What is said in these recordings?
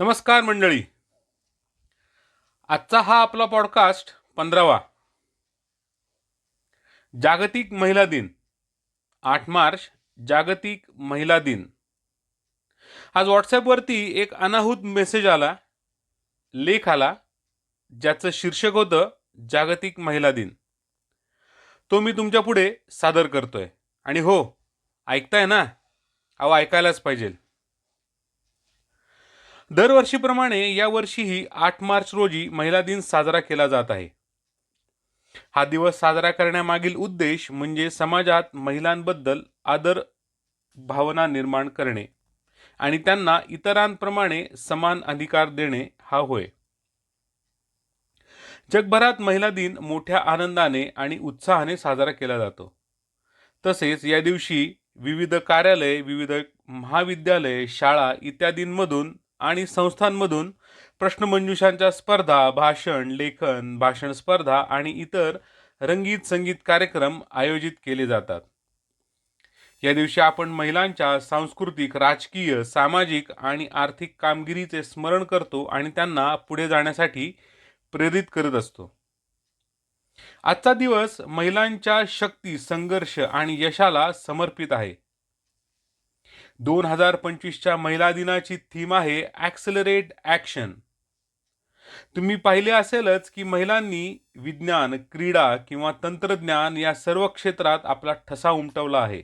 नमस्कार मंडळी. आजचा हा आपला पॉडकास्ट पंधरावा. जागतिक महिला दिन. आठ मार्च जागतिक महिला दिन. आज व्हॉट्सॲपवरती एक अनाहूत मेसेज आला. लेख आला ज्याचं शीर्षक होतं जागतिक महिला दिन. तो मी तुमच्यापुढे सादर करतोय. आणि हो ऐकताय ना? अहो ऐकायलाच पाहिजे. दरवर्षीप्रमाणे यावर्षीही आठ मार्च रोजी महिला दिन साजरा केला जात आहे. हा दिवस साजरा करण्यामागील उद्देश म्हणजे समाजात महिलांबद्दल आदर भावना निर्माण करणे आणि त्यांना इतरांप्रमाणे समान अधिकार देणे हा होय. जगभरात महिला दिन मोठ्या आनंदाने आणि उत्साहाने साजरा केला जातो. तसेच या दिवशी विविध कार्यालय विविध महाविद्यालय शाळा इत्यादींमधून आणि संस्थांमधून प्रश्नमंजुषांच्या स्पर्धा भाषण लेखन भाषण स्पर्धा आणि इतर रंगीत संगीत कार्यक्रम आयोजित केले जातात. या दिवशी आपण महिलांच्या सांस्कृतिक राजकीय सामाजिक आणि आर्थिक कामगिरीचे स्मरण करतो आणि त्यांना पुढे जाण्यासाठी प्रेरित करत असतो. आजचा दिवस महिलांच्या शक्ती संघर्ष आणि यशाला समर्पित आहे. दोन हजार पंचवीसच्या महिला दिनाची थीम आहे ॲक्सलरेट ॲक्शन. तुम्ही पाहिले असेलच की महिलांनी विज्ञान क्रीडा किंवा तंत्रज्ञान या सर्व क्षेत्रात आपला ठसा उमटवला आहे.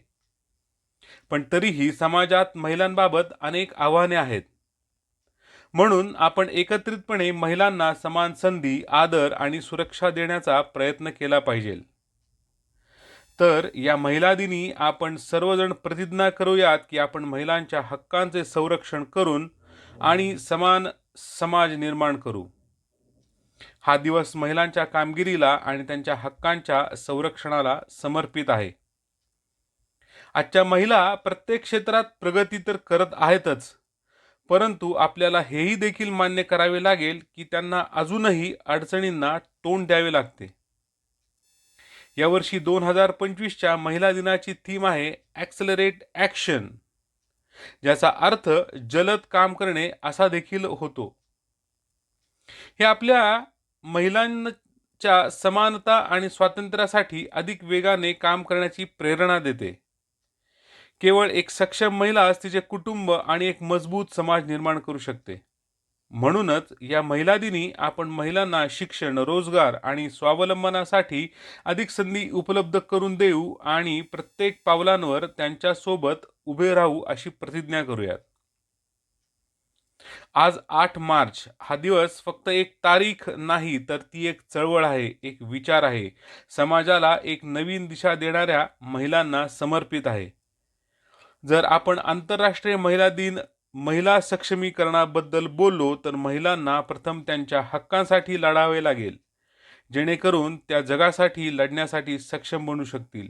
पण तरीही समाजात महिलांबाबत अनेक आव्हाने आहेत. म्हणून आपण एकत्रितपणे महिलांना समान संधी आदर आणि सुरक्षा देण्याचा प्रयत्न केला पाहिजे. तर या महिला दिनी आपण सर्वजण प्रतिज्ञा करूयात की आपण महिलांच्या हक्कांचे संरक्षण करून आणि समान समाज निर्माण करू. हा दिवस महिलांच्या कामगिरीला आणि त्यांच्या हक्कांच्या संरक्षणाला समर्पित आहे. आजच्या महिला प्रत्येक क्षेत्रात प्रगती तर करत आहेतच परंतु आपल्याला हेही देखील मान्य करावे लागेल की त्यांना अजूनही अडचणींना तोंड द्यावे लागते. यावर्षी दोन हजार पंचवीसच्या महिला दिनाची थीम आहे ॲक्सलरेट ॲक्शन ज्याचा अर्थ जलद काम करणे असा देखील होतो. हे आपल्या महिलांच्या समानता आणि स्वातंत्र्यासाठी अधिक वेगाने काम करण्याची प्रेरणा देते. केवळ एक सक्षम महिलाच तिचे कुटुंब आणि एक मजबूत समाज निर्माण करू शकते. म्हणूनच या महिला दिनी आपण महिलांना शिक्षण रोजगार आणि स्वावलंबनासाठी अधिक संधी उपलब्ध करून देऊ आणि प्रत्येक पावलांवर त्यांच्यासोबत उभे राहू अशी प्रतिज्ञा करूयात. आज आठ मार्च हा दिवस फक्त एक तारीख नाही तर ती एक चळवळ आहे एक विचार आहे. समाजाला एक नवीन दिशा देणाऱ्या महिलांना समर्पित आहे. जर आपण आंतरराष्ट्रीय महिला दिन महिला सक्षमीकरणाबद्दल बोललो तर महिलांना प्रथम त्यांच्या हक्कांसाठी लढावे लागेल जेणेकरून त्या जगासाठी लढण्यासाठी सक्षम बनू शकतील.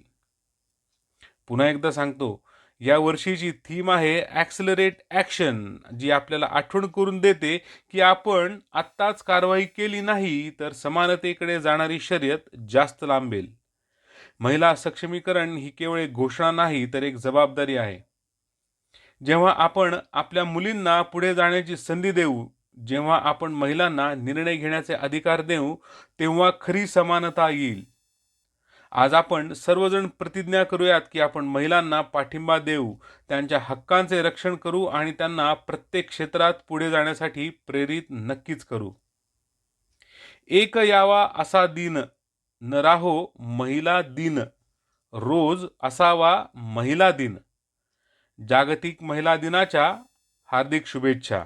पुन्हा एकदा सांगतो या वर्षीची थीम आहे ॲक्सलरेट ॲक्शन जी आपल्याला आठवण करून देते की आपण आत्ताच कारवाई केली नाही तर समानतेकडे जाणारी शर्यत जास्त लांबेल. महिला सक्षमीकरण ही केवळ एक घोषणा नाही तर एक जबाबदारी आहे. जेव्हा आपण आपल्या मुलींना पुढे जाण्याची संधी देऊ जेव्हा आपण महिलांना निर्णय घेण्याचे अधिकार देऊ तेव्हा खरी समानता येईल. आज आपण सर्वजण प्रतिज्ञा करूयात की आपण महिलांना पाठिंबा देऊ त्यांच्या हक्कांचे रक्षण करू आणि त्यांना प्रत्येक क्षेत्रात पुढे जाण्यासाठी प्रेरित नक्कीच करू. एक यावा असा दिन न राहो महिला दिन. रोज असावा महिला दिन. जागतिक महिला दिनाच्या हार्दिक शुभेच्छा.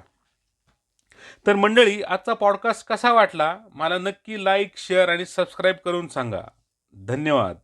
तर मंडळी आजचा पॉडकास्ट कसा वाटला? मला नक्की लाईक शेअर आणि सबस्क्राईब करून सांगा. धन्यवाद.